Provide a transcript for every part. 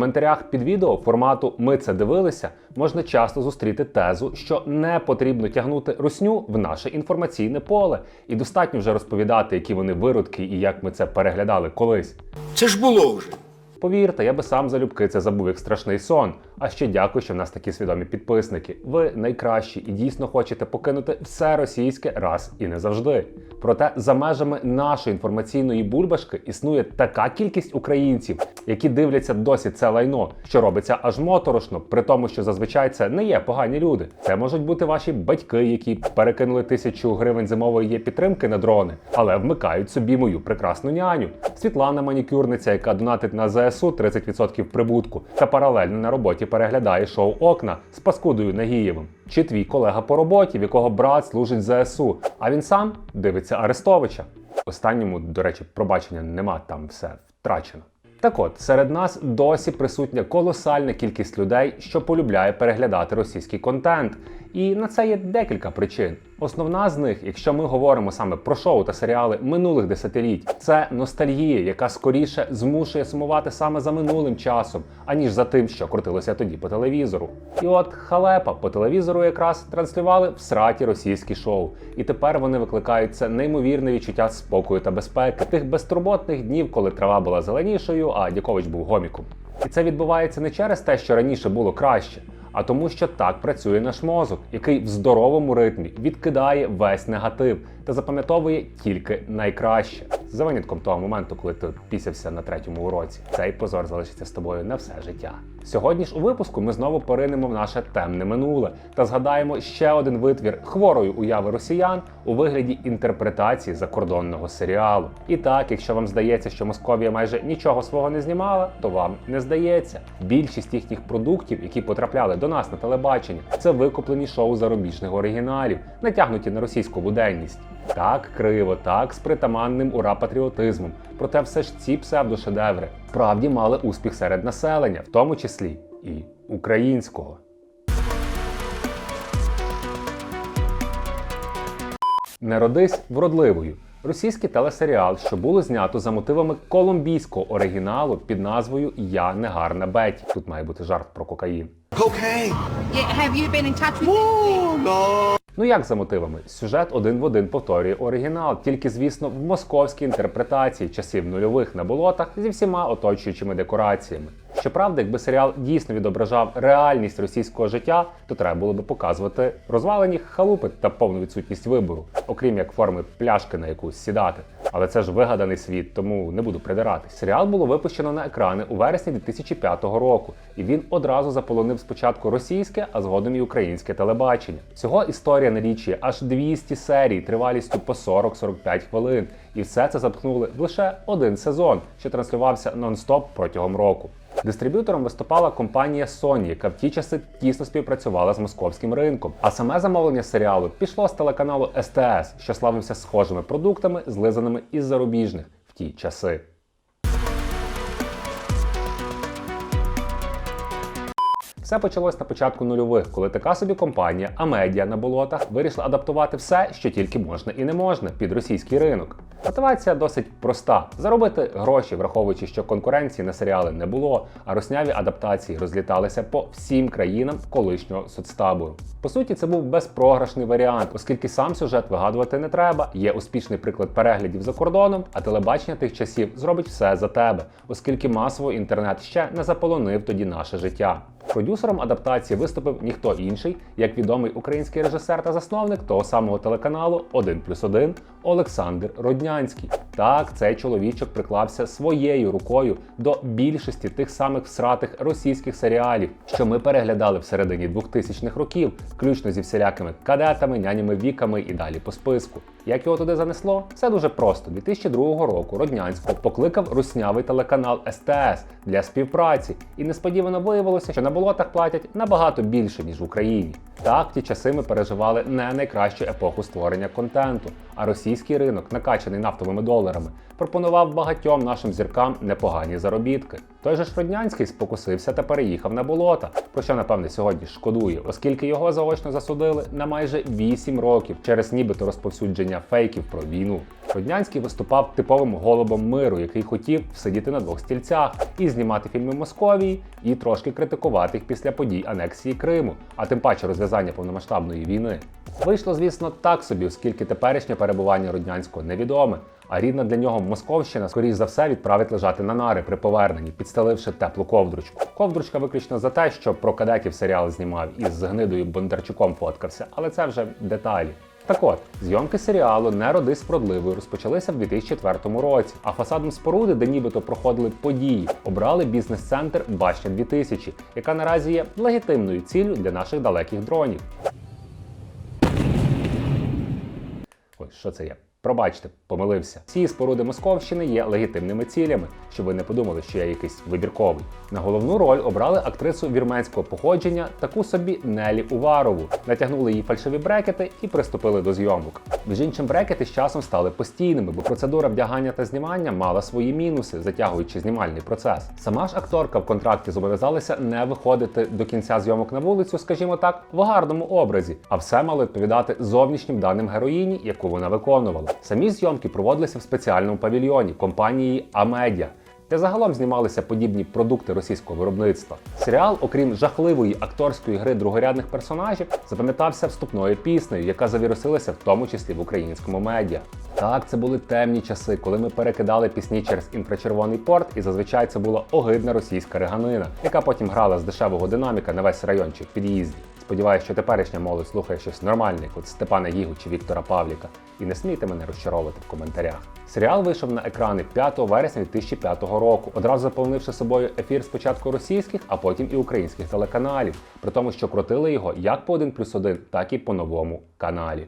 коментарях під відео формату Ми це дивилися можна часто зустріти тезу, що не потрібно тягнути русню в наше інформаційне поле, і достатньо вже розповідати, які вони виродки і як ми це переглядали колись. Це ж було вже. Повірте, я би сам залюбки це забув як страшний сон. А ще дякую, що в нас такі свідомі підписники. Ви найкращі і дійсно хочете покинути все російське раз і не завжди. Проте за межами нашої інформаційної бульбашки існує така кількість українців, які дивляться досі це лайно, що робиться аж моторошно, при тому, що зазвичай це не є погані люди. Це можуть бути ваші батьки, які перекинули тисячу гривень зимової є підтримки на дрони, але вмикають собі мою прекрасну няню. Світлана манікюрниця, яка донатить на ЗСУ 30% прибутку, та паралельно на роботі переглядає шоу Окна з Паскудою Нагієвим. Чи твій колега по роботі, в якого брат служить ЗСУ, а він сам дивиться Арестовича. Останньому, до речі, пробачення нема, там все втрачено. Так от, серед нас досі присутня колосальна кількість людей, що полюбляє переглядати російський контент. І на це є декілька причин. Основна з них, якщо ми говоримо саме про шоу та серіали минулих десятиліть, це ностальгія, яка скоріше змушує сумувати саме за минулим часом, аніж за тим, що крутилося тоді по телевізору. І от халепа по телевізору якраз транслювали в сраті російські шоу. І тепер вони викликають це неймовірне відчуття спокою та безпеки, тих безтурботних днів, коли трава була зеленішою, а Дякович був гоміком. І це відбувається не через те, що раніше було краще а тому, що так працює наш мозок, який в здоровому ритмі відкидає весь негатив та запам'ятовує тільки найкраще. За винятком того моменту, коли ти пісявся на третьому уроці, цей позор залишиться з тобою на все життя. Сьогодні ж у випуску ми знову поринемо в наше темне минуле та згадаємо ще один витвір хворої уяви росіян у вигляді інтерпретації закордонного серіалу. І так, якщо вам здається, що Московія майже нічого свого не знімала, то вам не здається. Більшість їхніх продуктів, які потрапляли до нас на телебачення, це викуплені шоу зарубіжних оригіналів, натягнуті на російську буденність. Так криво, так з притаманним ура патріотизмом. Проте все ж ці псевдошедеври справді мали успіх серед населення, в тому числі і українського. Не родись вродливою. Російський телесеріал, що було знято за мотивами колумбійського оригіналу під назвою Я негарна Беті. Тут має бути жарт про кокаїн. Окей. Yeah, have you been in touch with Ну як за мотивами? Сюжет один в один повторює оригінал, тільки, звісно, в московській інтерпретації часів нульових на болотах зі всіма оточуючими декораціями. Щоправда, якби серіал дійсно відображав реальність російського життя, то треба було би показувати розвалені халупи та повну відсутність вибору, окрім як форми пляшки на якусь сідати. Але це ж вигаданий світ, тому не буду придиратись. Серіал було випущено на екрани у вересні 2005 року, і він одразу заполонив спочатку російське, а згодом і українське телебачення. Всього історія налічує аж 200 серій тривалістю по 40-45 хвилин. І все це заткнули в лише один сезон, що транслювався нон-стоп протягом року. Дистриб'ютором виступала компанія Sony, яка в ті часи тісно співпрацювала з московським ринком. А саме замовлення серіалу пішло з телеканалу СТС, що славився схожими продуктами, злизаними із зарубіжних в ті часи. Все почалось на початку нульових, коли така собі компанія Амедіа на болотах вирішила адаптувати все, що тільки можна і не можна, під російський ринок. Мотивація досить проста: заробити гроші, враховуючи, що конкуренції на серіали не було, а русняві адаптації розліталися по всім країнам колишнього соцтабору. По суті, це був безпрограшний варіант, оскільки сам сюжет вигадувати не треба. Є успішний приклад переглядів за кордоном, а телебачення тих часів зробить все за тебе, оскільки масово інтернет ще не заполонив тоді наше життя. Продюсером адаптації виступив ніхто інший, як відомий український режисер та засновник того самого телеканалу 1 плюс 1 Олександр Роднянський. Так, цей чоловічок приклався своєю рукою до більшості тих самих всратих російських серіалів, що ми переглядали в середині 2000-х років, включно зі всілякими кадетами, нянями віками і далі по списку. Як його туди занесло? Все дуже просто. 2002 року Роднянського покликав руснявий телеканал СТС для співпраці, і несподівано виявилося, що на болотах платять набагато більше ніж в Україні. Так, ті часи ми переживали не найкращу епоху створення контенту, а російський ринок, накачаний нафтовими доларами, пропонував багатьом нашим зіркам непогані заробітки. Той же ж Роднянський спокусився та переїхав на болота, про що напевне сьогодні шкодує, оскільки його заочно засудили на майже 8 років через нібито розповсюдження фейків про війну. Роднянський виступав типовим голубом миру, який хотів сидіти на двох стільцях і знімати фільми Московії, і трошки критикувати їх після подій анексії Криму, а тим паче розв'язання повномасштабної війни. Вийшло, звісно, так собі, оскільки теперішнє перебування Роднянського невідоме. А рідна для нього Московщина, скоріш за все, відправить лежати на нари при поверненні, підстеливши теплу ковдручку. Ковдручка виключно за те, що про кадетів серіал знімав і з гнидою Бондарчуком фоткався, але це вже деталі. Так от, зйомки серіалу Не роди з розпочалися в 2004 році, а фасадом споруди, де нібито проходили події, обрали бізнес-центр Башня 2000, яка наразі є легітимною ціллю для наших далеких дронів. Ой, що це є? Пробачте, помилився. Всі споруди Московщини є легітимними цілями, щоб ви не подумали, що я якийсь вибірковий. На головну роль обрали актрису вірменського походження, таку собі Нелі Уварову. Натягнули їй фальшиві брекети і приступили до зйомок. Між іншим, брекети з часом стали постійними, бо процедура вдягання та знімання мала свої мінуси, затягуючи знімальний процес. Сама ж акторка в контракті зобов'язалася не виходити до кінця зйомок на вулицю, скажімо так, в гарному образі, а все мало відповідати зовнішнім даним героїні, яку вона виконувала. Самі зйомки проводилися в спеціальному павільйоні компанії Амедіа. Де загалом знімалися подібні продукти російського виробництва. Серіал, окрім жахливої акторської гри другорядних персонажів, запам'ятався вступною піснею, яка завірусилася в тому числі в українському медіа. Так, це були темні часи, коли ми перекидали пісні через інфрачервоний порт, і зазвичай це була огидна російська реганина, яка потім грала з дешевого динаміка на весь райончик під'їзді. Сподіваюся, що теперішня молодь слухає щось нормальне, як от Степана Гігу чи Віктора Павліка. І не смійте мене розчаровувати в коментарях. Серіал вийшов на екрани 5 вересня 2005 року, одразу заповнивши собою ефір спочатку російських, а потім і українських телеканалів, при тому, що крутили його як по 1 плюс 1, так і по новому каналі.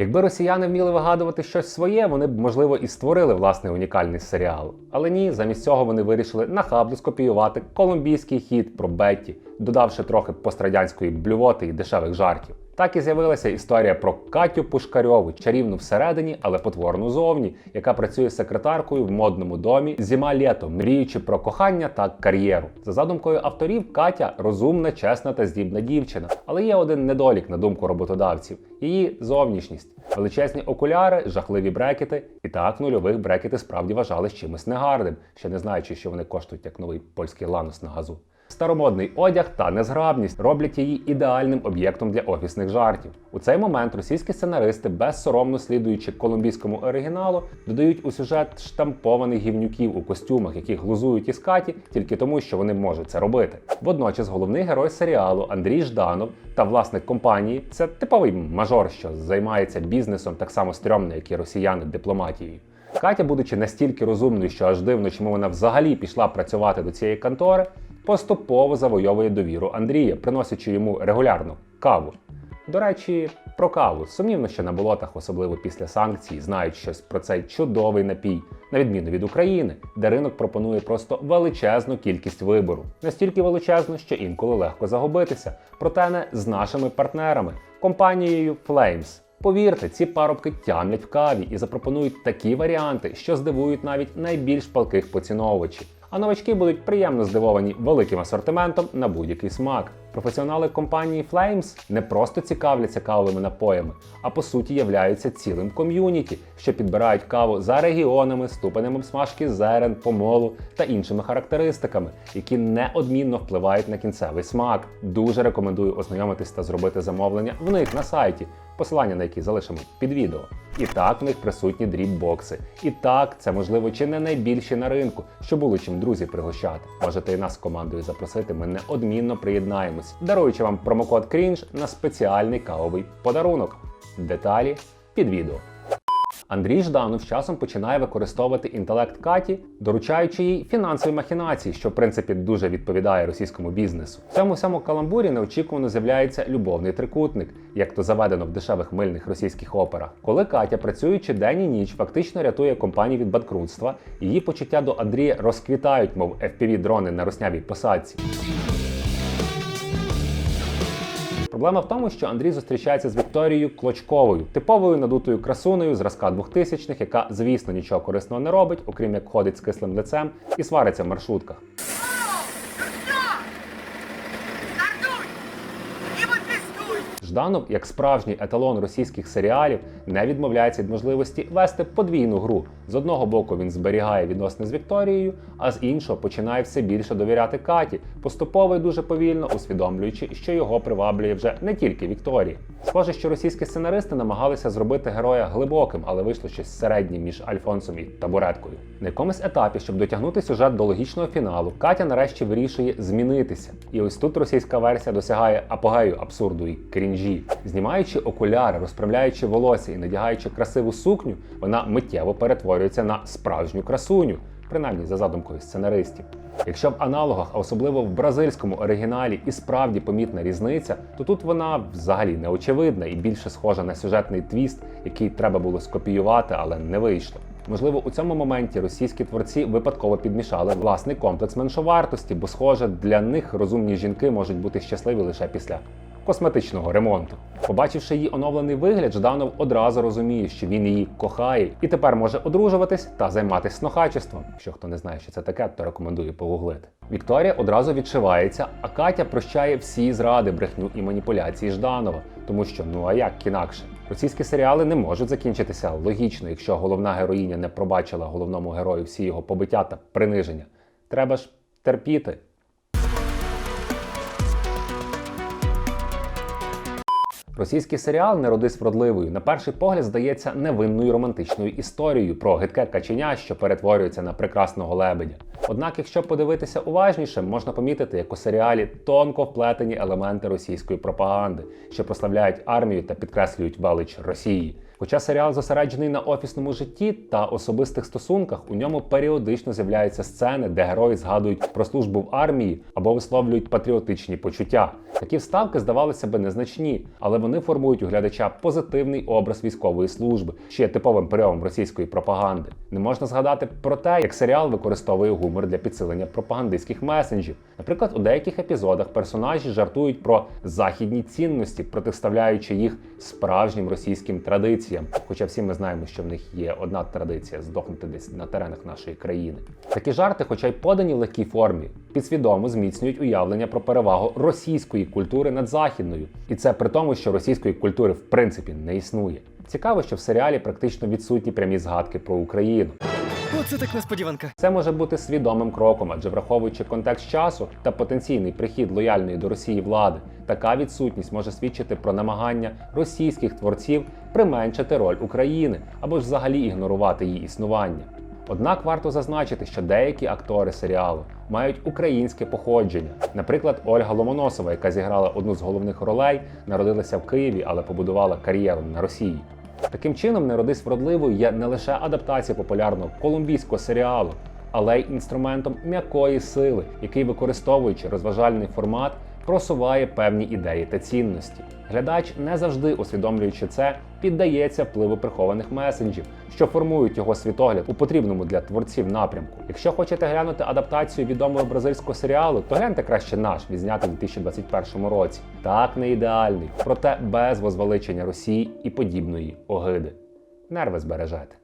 Якби росіяни вміли вигадувати щось своє, вони б, можливо, і створили власний унікальний серіал. Але ні, замість цього вони вирішили нахабно скопіювати колумбійський хід про Бетті, додавши трохи пострадянської блювоти і дешевих жартів. Так і з'явилася історія про Катю Пушкарьову, чарівну всередині, але потворну зовні, яка працює секретаркою в модному домі зима літо, мріючи про кохання та кар'єру. За задумкою авторів, Катя розумна, чесна та здібна дівчина. Але є один недолік, на думку роботодавців: її зовнішність. Величезні окуляри, жахливі брекети. І так нульових брекети справді вважали чимось негарним, ще не знаючи, що вони коштують як новий польський ланос на газу. Старомодний одяг та незграбність роблять її ідеальним об'єктом для офісних жартів. У цей момент російські сценаристи, безсоромно слідуючи колумбійському оригіналу, додають у сюжет штампованих гівнюків у костюмах, які глузують із каті тільки тому, що вони можуть це робити. Водночас головний герой серіалу Андрій Жданов та власник компанії це типовий мажор, що займається бізнесом так само стрьомно, як і росіяни дипломатією. Катя, будучи настільки розумною, що аж дивно, чому вона взагалі пішла працювати до цієї контори, поступово завойовує довіру Андрія, приносячи йому регулярно каву. До речі, про каву. Сумнівно, що на болотах, особливо після санкцій, знають щось про цей чудовий напій, на відміну від України, де ринок пропонує просто величезну кількість вибору. Настільки величезну, що інколи легко загубитися. Проте не з нашими партнерами, компанією Flames. Повірте, ці парубки тямлять в каві і запропонують такі варіанти, що здивують навіть найбільш палких поціновувачів. А новачки будуть приємно здивовані великим асортиментом на будь-який смак. Професіонали компанії Flames не просто цікавляться кавовими напоями, а по суті являються цілим ком'юніті, що підбирають каву за регіонами, ступенем обсмажки зерен, помолу та іншими характеристиками, які неодмінно впливають на кінцевий смак. Дуже рекомендую ознайомитись та зробити замовлення в них на сайті, посилання на які залишимо під відео. І так в них присутні дріб-бокси. І так, це можливо чи не найбільші на ринку, що було чим друзі пригощати. Можете і нас з командою запросити, ми неодмінно приєднаємось, даруючи вам промокод Cringe на спеціальний кавовий подарунок. Деталі під відео. Андрій Жданов часом починає використовувати інтелект Каті, доручаючи їй фінансові махінації, що в принципі дуже відповідає російському бізнесу. В цьому самому каламбурі неочікувано з'являється любовний трикутник, як то заведено в дешевих мильних російських операх. Коли Катя, працюючи день і ніч, фактично рятує компанію від банкрутства, її почуття до Андрія розквітають, мов fpv дрони на руснявій посадці. Проблема в тому, що Андрій зустрічається з Вікторією Клочковою, типовою надутою красунею зразка 2000-х, яка, звісно, нічого корисного не робить, окрім як ходить з кислим лицем і свариться в маршрутках. Жданов, як справжній еталон російських серіалів, не відмовляється від можливості вести подвійну гру. З одного боку він зберігає відносини з Вікторією, а з іншого починає все більше довіряти Каті, поступово і дуже повільно усвідомлюючи, що його приваблює вже не тільки Вікторія. Схоже, що російські сценаристи намагалися зробити героя глибоким, але вийшло щось середнє між Альфонсом і табуреткою. На якомусь етапі, щоб дотягнути сюжет до логічного фіналу, Катя нарешті вирішує змінитися. І ось тут російська версія досягає апогею абсурду і крінжі. Знімаючи окуляри, розправляючи волосся і надягаючи красиву сукню, вона миттєво перетворюється на справжню красуню, принаймні за задумкою сценаристів. Якщо в аналогах, а особливо в бразильському оригіналі, і справді помітна різниця, то тут вона взагалі не очевидна і більше схожа на сюжетний твіст, який треба було скопіювати, але не вийшло. Можливо, у цьому моменті російські творці випадково підмішали власний комплекс меншовартості, бо, схоже, для них розумні жінки можуть бути щасливі лише після косметичного ремонту. Побачивши її оновлений вигляд, Жданов одразу розуміє, що він її кохає, і тепер може одружуватись та займатися снохачеством. Якщо хто не знає, що це таке, то рекомендую погуглити. Вікторія одразу відшивається, а Катя прощає всі зради, брехню і маніпуляції Жданова, тому що ну а як інакше. Російські серіали не можуть закінчитися логічно, якщо головна героїня не пробачила головному герою всі його побиття та приниження. Треба ж терпіти. Російський серіал Не родись вродливою на перший погляд здається невинною романтичною історією про гидке каченя, що перетворюється на прекрасного лебедя. Однак, якщо подивитися уважніше, можна помітити, як у серіалі тонко вплетені елементи російської пропаганди, що прославляють армію та підкреслюють велич Росії. Хоча серіал зосереджений на офісному житті та особистих стосунках, у ньому періодично з'являються сцени, де герої згадують про службу в армії або висловлюють патріотичні почуття. Такі вставки здавалося би незначні, але вони формують у глядача позитивний образ військової служби, що є типовим прийомом російської пропаганди. Не можна згадати про те, як серіал використовує гумор для підсилення пропагандистських месенджів. Наприклад, у деяких епізодах персонажі жартують про західні цінності, протиставляючи їх справжнім російським традиціям. Хоча всі ми знаємо, що в них є одна традиція здохнути десь на теренах нашої країни. Такі жарти, хоча й подані в легкій формі, підсвідомо зміцнюють уявлення про перевагу російської культури над західною, і це при тому, що російської культури в принципі не існує. Цікаво, що в серіалі практично відсутні прямі згадки про Україну. Оце так несподіванка. Це може бути свідомим кроком, адже враховуючи контекст часу та потенційний прихід лояльної до Росії влади, така відсутність може свідчити про намагання російських творців применшити роль України або ж взагалі ігнорувати її існування. Однак варто зазначити, що деякі актори серіалу мають українське походження. Наприклад, Ольга Ломоносова, яка зіграла одну з головних ролей, народилася в Києві, але побудувала кар'єру на Росії. Таким чином, не родись вродливою є не лише адаптація популярного колумбійського серіалу, але й інструментом м'якої сили, який, використовуючи розважальний формат, просуває певні ідеї та цінності. Глядач, не завжди усвідомлюючи це, піддається впливу прихованих месенджів, що формують його світогляд у потрібному для творців напрямку. Якщо хочете глянути адаптацію відомого бразильського серіалу, то гляньте краще наш, відзнятий у 2021 році. Так не ідеальний, проте без возвеличення Росії і подібної огиди. Нерви збережете.